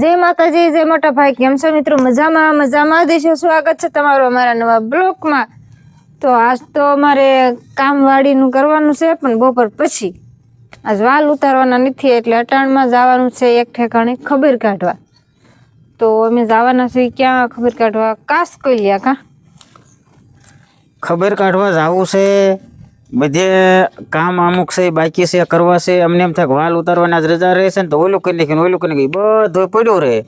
જય માતાજી, જય મોટા ભાઈ, કેમ છો મિત્રો? મજામાં મજામાં દેશો સ્વાગત છે તમારું અમારા નવા બ્લોકમાં. તો આજ તો અમારે કામવાળીનું કરવાનું છે, પણ બપોર પછી. આજ વાલ ઉતારવાના નથી, એટલે અટાણમાં જવાનું છે એક ઠેકાણે ખબર કાઢવા. તો અમે જવાના છીએ ક્યાં? ખબર કાઢવા. કાસ લ્યા કા? ખબર કાઢવા જવું છે. બધે કામ અમુક છે, બાકી છે, કરવા છે, અમને એમ થાય કે વાલ ઉતારવાના જ રજા રહે છે ને તો ઓલું કરી નાખીને ઓલું કરી નાખી બધું પડ્યું રહે.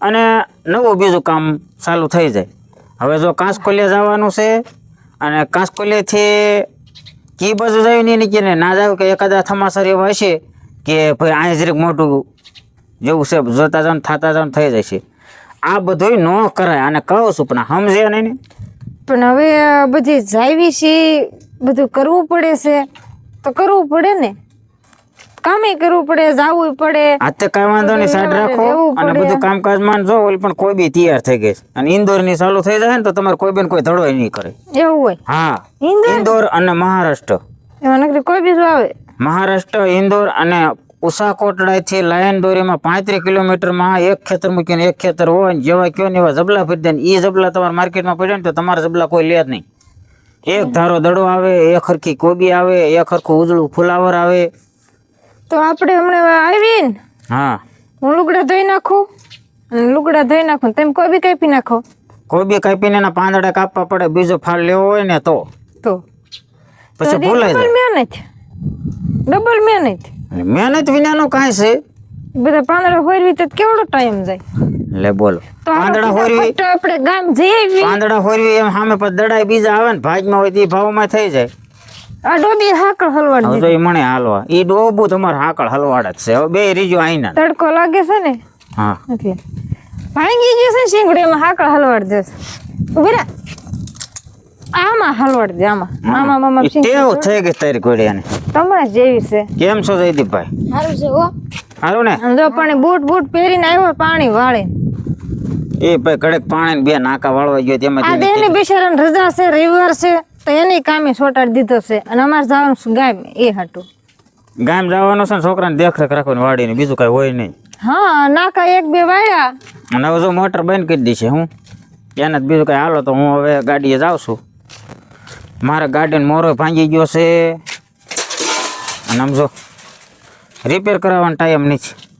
અને નવું બીજું કામ ચાલુ થઈ જાય. હવે જો કાંસકોલિયા જવાનું છે અને કાંસકોલિયાથી કી બાજુ જાય નહીં કે ના જાય કે એકાદા થમાસર એવા હશે કે ભાઈ અહીં જરીક મોટું જેવું છે, જોતા ને થતા જાવ થઈ જાય છે. આ બધું ન કરાય. અને કહું છું પણ સમજે નહીં પણ હવે બધી જાવી છે બધું કરવું પડે છે. તો કરવું પડે ને. કામે કરવું પડે જાવું પડે. આ તો કાંઈ વાંધો નહીં સાઈડ રાખો. અને બધું બધું કામકાજમાં જો ઓલ પણ કોઈ બી તૈયાર થઈ ગઈ. અને ઇન્દોરની ચાલુ થઈ જાય ને તો તમારે કોઈ બેન કોઈ ધડો નહીં કરે. એવું હોય. હા ઇન્દોર? ઇન્દોર અને મહારાષ્ટ્ર. એમાં નકરી કોઈ બીજું આવે? મહારાષ્ટ્ર ઇન્દોર અને ઉષા કોટડાથી લાયન દોરીમાં પાંત્રીસ કિલોમીટરમાં એક ખેતર મૂકીને એક ખેતર હોય જેવા કયો ને એવા જબલા ફરી દે ને એ જબલા તમારે માર્કેટમાં પડ્યા ને તો તમારા જબલા કોઈ લે જ નહીં. એક ધારો દડો આવે એક હરખી કોબી આવે એક હરખું ઉજળું ફુલાવર આવે. તો આપણે હમણાં આવી ને હા. હું લુગડા ધોઈ નાખું? અને લુગડા ધોઈ નાખું તેમ કોબી કાપી નાખો. કોબી કાપીને એના પાંદડા કાપવા પડે બીજો ફાળ લેવો હોય ને તો. તો. પછી ભૂલાય જાય ડબલ મહેનત. ડબલ મહેનત. મહેનત વિનાનું કાંઈ છે. બધા પાંદડા હોય તો કેવડો ટાઈમ જાય? લે બોલો. તો પાંદડા હોરવી તો આપણે ગામ જઈએ પાંદડા હોરવી એમ સામે પર દડાઈ બીજા આવે ને ભાજમાં હોય તે ભાવમાં થઈ જાય. આ ડોબી હાકળ હલવાડ તો એ મને હાલવા. એ ડોબું તમારે હાકળ હલવાડ જ છે. હવે બે રીજો આઈના. તડકો લાગે છે ને? હા. ભાંગી ગયું છે શીંગડી એમાં હાકળ હલવાડ દે ઉભરા આમાં હલવાડ દે આમાં. આમાં મામા ટેવ થઈ ગઈ તારી ઘોડિયાને તમારે જેવી છે. કેમ છો જયદીપભાઈ? સારું છે હો. સારું ને? જો પાણી બૂટ બૂટ પહેરીને આવ્યો પાણી વાળે એ ભાઈ કડક પાણી બે નાકા વાળવા ગયો આ તેમાં દેની બિચારાને રજા છે રવિવાર છે તો એની કામે છોટાડી દીધો છે. અને અમારે જવાનું ગામ એ હાટું. ગામ જવાનું છે ને છોકરાને દેખરેખ રાખવાની વાડીને બીજું કાંઈ હોય નહીં. હા નાકા એક બે વાળ્યા. અને હવે જો મોટર બંધ કરી દીધી છે હું. એને જ બીજું કાંઈ હાલો તો હું હવે ગાડીએ જાઉં છું. મારા ગાડીને મોરો ભાંગી ગયો છે. અને આમ જો રિપેર કરાવવાનો ટાઈમ નથી. તો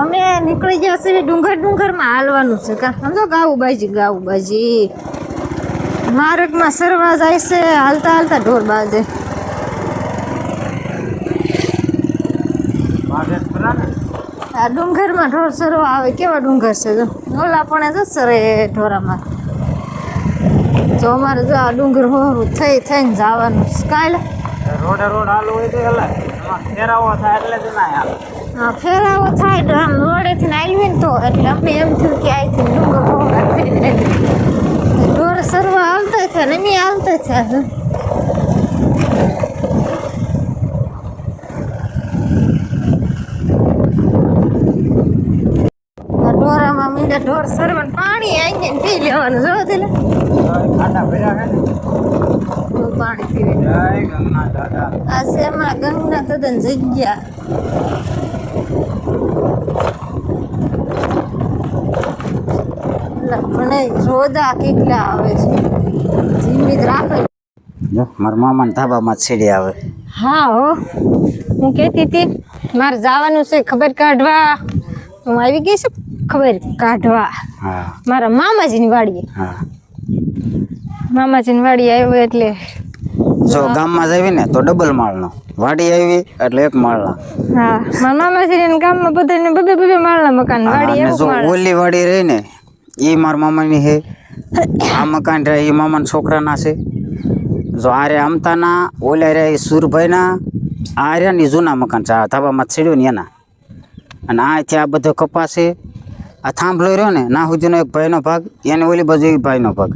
અમે નીકળી ગયા છીએ ડુંગર ડુંગરમાં હાલવાનું છે. કા સમજો ગાવું બાજી ગાવું બાજી. માર્ગમાં સરવા જાય છે હાલતા હાલતા ઢોર બાજે આ ડુંગરમાં ઢોર સરવા આવે કેવા ડુંગર છે? જો ઓલા પણ જો સરે ઢોરામાં. જો અમારે જો આ ડુંગર હોરું થઈ થઈને જવાનું કાલે? રોડે રોડ હાલો હોય તો એટલે ફેરાવો થાય એટલે જ ના હાલ. ફેરાવો થાય તો આમ રોડેથી આવી ને તો એટલે આપણે એમ થયું કે અહીંથી ડુંગર ઢોર સરવા આવતા છે ને મેં આવતા છે ઢોરામાં મીંડા ઢોર સરવા પાણી આવીને પી લેવાનું જો તે ખાટા ભર્યા છે ને પાણી પીવે આ છે અમારા ગંગના તદ્દન જગ્યા. એટલે પણ રોદા કેટલા આવે છે. જીમિત રાખે. જો મારા મામાના ધાબામાં સીડી આવે. હા હો. હું કહેતી હતી મારે જવાનું છે ખબર કાઢવા. હું આવી ગઈ છું ખબર કાઢવા. મારા મામાજીની વાડીએ. હા. મામાજીની વાડીએ આવ્યો એટલે. જો ગામમાં જવી ને તો ડબલ માળનો. વાડી આવી એટલે એક માળના. હા મારા મામાજીને ગામમાં બધાને બબે બબે માળના મકાન વાડી એક માળ. ઓલી વાડી રહી ને એ મારા મામાની હે. આ મકાન રહે એ મામાના છોકરાના છે. જો આ રે અમતાના ઓલા રે એ સુરભાઈના આ રહ્યા ને જૂના મકાન છે. આ ધાબામાં છેડ્યો ને એના. અને આથી આ બધો કપાસ છે. આ થાંભલો રહ્યો ને ના સુધીનો એક ભાઈનો ભાગ એને ઓલી બાજુ એક ભાઈનો ભાગ.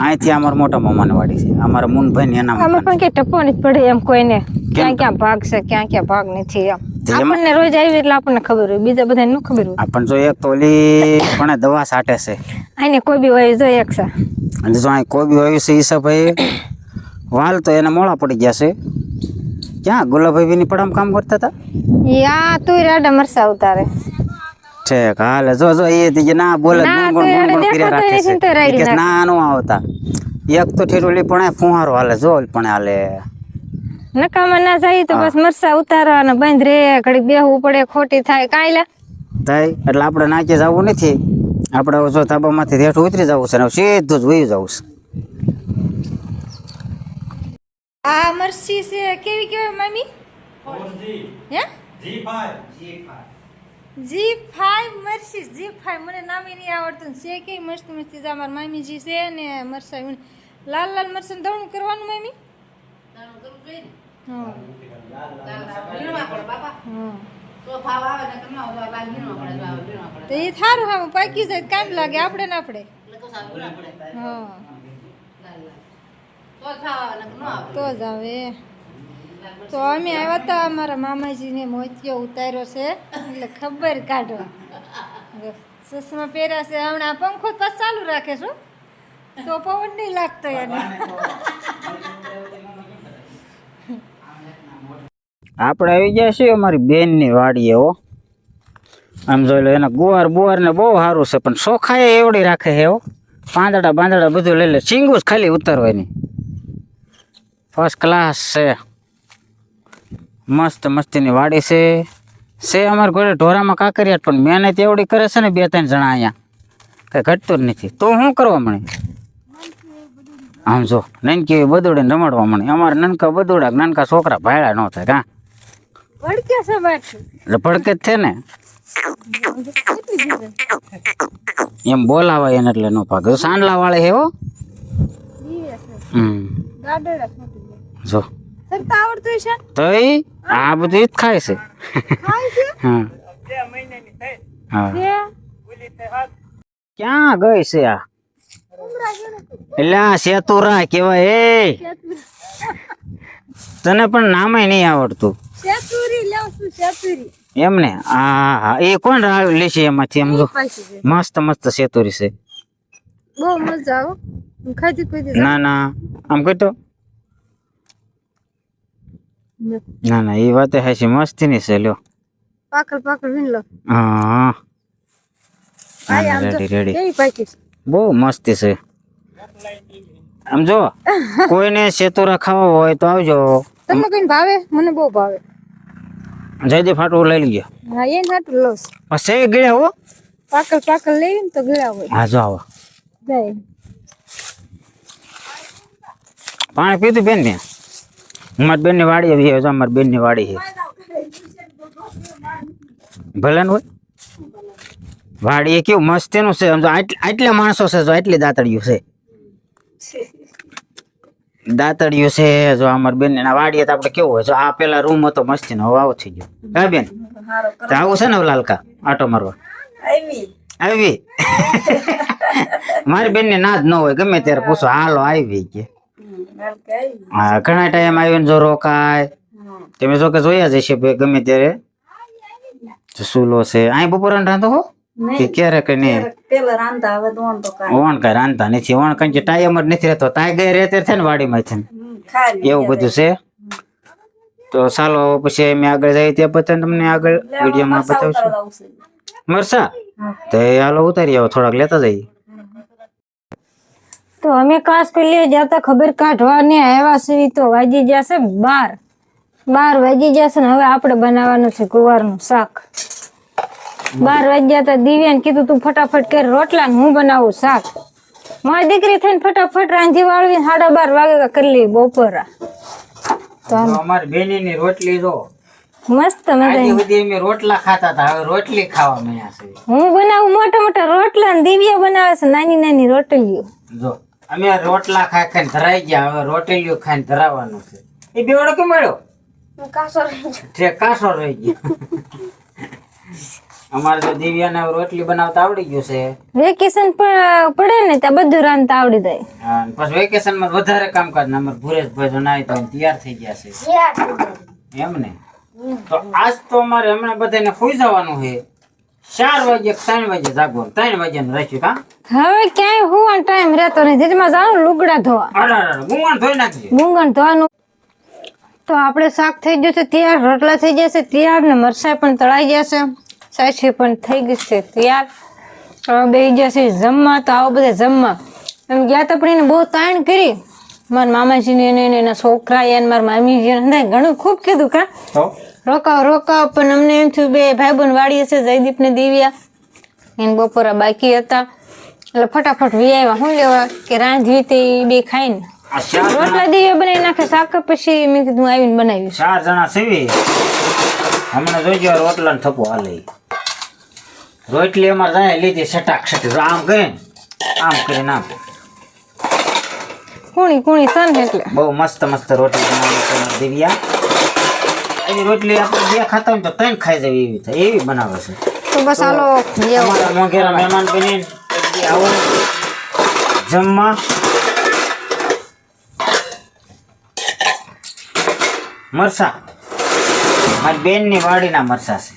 અહીંથી અમારા મોટા મામાને વાડી છે. અમારા મુનભાઈ ને એના આમાં પણ કઈ ટપો નથી પડે એમ કોઈને. ક્યાં ક્યાં ભાગ છે ક્યાં ક્યાં ભાગ નથી એમાં- આપણને રોજ આવી એટલે આપણને ખબર હોય બીજા બધાને ન ખબર હોય. આપણ જો એક તોલી પણ દવા સાટે છે. આને કોઈ બી હોય જો એક સા અને જો આ કોઈ બી હોય છે ઈસાભાઈ વાલ તો એને મોળા પડી ગયા છે. ક્યાં ગુલાભાઈ ની પડામ કામ કરતા હતા યા તું રાડા મરસા ઉતારે. છે હાલે જો જો એ કે ના બોલે ગુણ ગુણ ગુણ કર્યા રાખે છે. ના નો આવતા. એક તો ઠેઠું પણ ફુહારો હાલે જો ઓલી પણ હાલે. નકામાં ના જાય તો બસ મરસા ઉતારવાના બંધ રે ઘડી બેહવું પડે ખોટી થાય કાંઈ લે. થાય એટલે આપણે નાચે જવું નથી. આપણે જો ધાબામાંથી હેઠું ઉતરી જવું છે ને સીધું જ વહી જવું છે. આ મરસી છે કેવી કેવી મમ્મી હે? જી ફાઈવ મરસી જી ફાઈવ મને નામે નહીં આવડતું. છે કે મસ્તી મસ્તી છે? અમારા મામીજી છે ને મરસા લાલ લાલ મરસા ધણું કરવાનું મમ્મી હા હા તો એ થારું હા પાકી જાય તો કામ લાગે, આપણે ને આપણે. તો જ આવે. તો અમે આવ્યા હતા અમારા મામાજીને મોતિયો ઉતાર્યો છે, એટલે ખબર કાઢવા ચશ્મા પહેર્યા છે, હમણાં પંખો તો ચાલુ રાખે છો તો પવન નહીં લાગતો એને. આપણે આવી ગયા છીએ અમારી બેનની વાડીએ, હો. આમ જોઈ લો, એના ગુવાર બુવાર ને બહુ સારું છે, પણ સોખાએ એવડી રાખે છે, હો. પાંદડા બાંદડા બધું લઈ લે, ચીંગું જ ખાલી ઉતરવાની. ફર્સ્ટ ક્લાસ છે. મસ્ત મસ્તીની વાડી છે. છે અમારે ઘરે ઢોરામાં કાંકરિયાટ પણ મહેનત એવડી કરે છે ને બે ત્રણ જણા અહીંયા. કંઈ ઘટતું જ નથી. તો શું કરવા મળે? આમ જો નનકી બદોડે રમાડવા મને અમારે નનકા બદોડા નાનકા છોકરા ભાયડા ન થાય, કાં? છે બાકી. એટલે ભડકે જ છે ને? એમ બોલાવાય એને એટલે નો ભાગ. સાંડલા વાળે હે હો. હમ. જો સરતા આવડતું છે તો આ બધું જ ખાય છે. ખાય છે? હા. હા. ક્યાં ગઈ છે આ? એટલે આ સેતુરા કેવાય એ. તને પણ નામે નહીં આવડતું. એમ ને છું એમને? હા હા. એ કોણ લેશે એમાંથી એમ મસ્ત મસ્ત સેતુરી છે. બહુ મજા આવો. હું ના ના. આમ કહેતો ના ના. એ વાત છે મસ્તી ની છે લ્યો. પાકલ પાકલ વિન લો. હા. રેડી રેડી બહુ મસ્તી છે. આમ જો કોઈને સેતુરા ખાવા હોય તો આવજો. તમને કઈ ભાવે? મને બહુ ભાવે. જયદેવ ફાટું લઈ લઈએ હા એ નાટું લઉં છું. પછી ગળ્યા હો? પાકલ પાકલ લેવી ને તો ગયા હોય. હા જો આવો. જાય. પાણી પીધું બેન ને? મારી બેનની વાડી આવી છે અમારી બેનની વાડી છે. ભલે ને હોય. વાડી એ કેવું મસ્તીનું છે આમ જો આટ- આટલા માણસો છે જો આટલી દાતડિયું છે. દાતડિયું છે જો અમાર બેન ને વાડીએ તો આપણે કેવું હોય જો આ પેલા રૂમ હતો મસ્તીનો હવે આવો થઈ ગયો. હા બેન? આવું છે ને લાલકા આટો મારવા. આવી. મારી બેન ને ના જ ન હોય ગમે ત્યારે પૂછો હાલો આવી કે. હા ઘણા ટાઈમ આવીને જો રોકાય. તમે જો કે જોયા જશે ભાઈ ગમે ત્યારે. સુલો છે. અહીં બપોર રાંધો હો? કે ઓણ કઈ રાંધતા નથી. ઓણ કઈ ટાઈમ જ નથી રહેતો. તાય ગઈ રહેતે છે ને વાડીમાં છે. એવું બધું છે? તો ચાલો પછી અમે આગળ જઈએ ત્યાં પછી તમને આગળ વિડીયોમાં બતાવશું. મરસા તો એ હાલો ઉતારી આવો થોડાક લેતા જઈએ. તો અમે કરી લઈએ જતા ખબર કાઢવા ને આવ્યા છે તો વાજી જશે બાર. બાર વાજી જશે ને હવે આપણે બનાવવાનું છે ગુવારનું શાક. બાર વાગ્યા હતા દિવ્યાને કીધું તું ફટાફટ કે રોટલા ને હું બનાવું શાક. મારી દીકરી થઈને ફટાફટ રાંધી વાળવી સાડા બાર વાગે કરી લઈ બપોરા. તો. અમારી બેની ની રોટલી જો. મસ્ત મજા અમે રોટલા ખાતા હતા હવે રોટલી ખાવા મળ્યા છે. હું બનાવું મોટા મોટા રોટલા ને દિવ્યા બનાવે છે નાની નાની રોટલીઓ. જો અમે રોટલા ખાઈ ખાઈને ધરાઈ ગયા હવે રોટલીઓ ખાઈને ધરાવવાનું છે. એ બેવડો મળ્યો? કાસો રહી ગયો. અમારે તો દિવ્યાને રોટલી બનાવતા આવડી ગયું છે. વેકેશન પણ પડે ને ત્યાં બધું રાંધતા આવડી જાય. પછી વેકેશનમાં વધારે કામકાજ ને અમારે ભુરેશભાઈ જો નાય તો તૈયાર થઈ ગયા છે. એમ ને? તો આજ તો અમારે હમણાં બધાને ખોઈ જવાનું છે. ચાર વાગે ત્રણ વાગે જાગવાનું. ત્રણ વાગ્યાનું રાખ્યું કા? હવે ક્યાંય હોવાનો ટાઈમ રહેતો નથી. જેમાં જાણું લુગડા ધોવા. અરે અરે ગુંગણ ધોઈ નાખજે. મૂંગણ ધોવાનું. તો આપણે શાક થઈ છે તૈયાર રોટલા થઈ જશે તૈયાર ને મરસાઈ પણ તળાઈ જશે સાચી પણ થઈ ગઈ છે. તૈયાર બે બે જશે જમવા તો આવો બધા જમવા. એમ ગયા તો પણ એને બહુ તાણ કરી. મારા મામાજીને એને એને એના છોકરા એને મારા મામીજીને ઘણું ખૂબ કીધું કા રોકાવ રોકાવ પણ અમને એમ થયું બે ભાઈ બંધ વાડી હશે જયદીપ ને દિવ્યા. એને બપોરા બાકી હતા. એટલે ફટાફટ વી આવ્યા શું લેવા કે રાંધવી તે બે ખાઈને. રોટલા દિવ્યા બનાવી નાખે શાક પછી મેં કીધું આવીને બનાવીશ. ચાર જણા સેવી. હમણાં જોઈજો આ રોટલા ને થપો હાલે. રોટલી અમારે જાય લીધી સટાક સટી આમ કરીને આમ કરીને આમ. કુણી કુણી સન એટલે. બહુ મસ્ત મસ્ત રોટલી બનાવી દિવ્યા. એવી રોટલી આપણે બે ખાતા હોય તો ત્રણ ખાઈ જવી એવી થાય એવી બનાવે છે. તો બસ હાલો જેવો મહેમાન બની આવો જમવા મરસા. મારી બેનની વાડીના મરસા છે.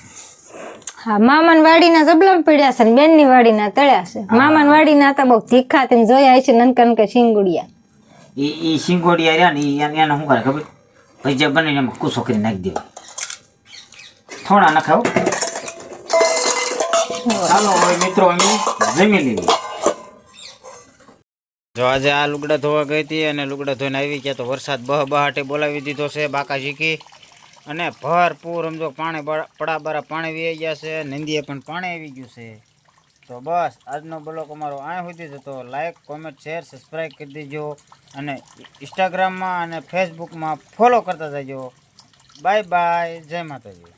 હા મામાન વાડીના જબલમ પડ્યા છે ને બેનની વાડીના તળ્યા છે. મામાન વાડીના હતા બહુ તીખા તેમ જોયા છે નનકા નનકા શીંગુડિયા. ઈ ઈ શિંગોડિયા રહ્યા ને ઈ એને એને શું કરે ખબર? પછી જે બને એમાં કૂસો કરી નાખી દેવા. થોડા નખાવ ચાલો હવે મિત્રો અમે જમી લીધી. જો આજે આ લુગડા ધોવા ગઈ હતી અને લુગડા ધોઈને આવી ગયા તો વરસાદ બહ બહાટે બોલાવી દીધો છે બાકા શીખી અને ભરપૂર સમજો પાણી પડાબરા પાણી વી ગયા છે નંદીએ પણ પાણી આવી ગયું છે. તો બસ, આજનો બ્લોક અમારો આ સુધી જ હતો. લાઈક કોમેન્ટ શેર સબસ્ક્રાઈબ કરી દેજો અને ઇન્સ્ટાગ્રામમાં અને ફેસબુકમાં ફોલો કરતા જજો. બાય બાય જય માતાજી.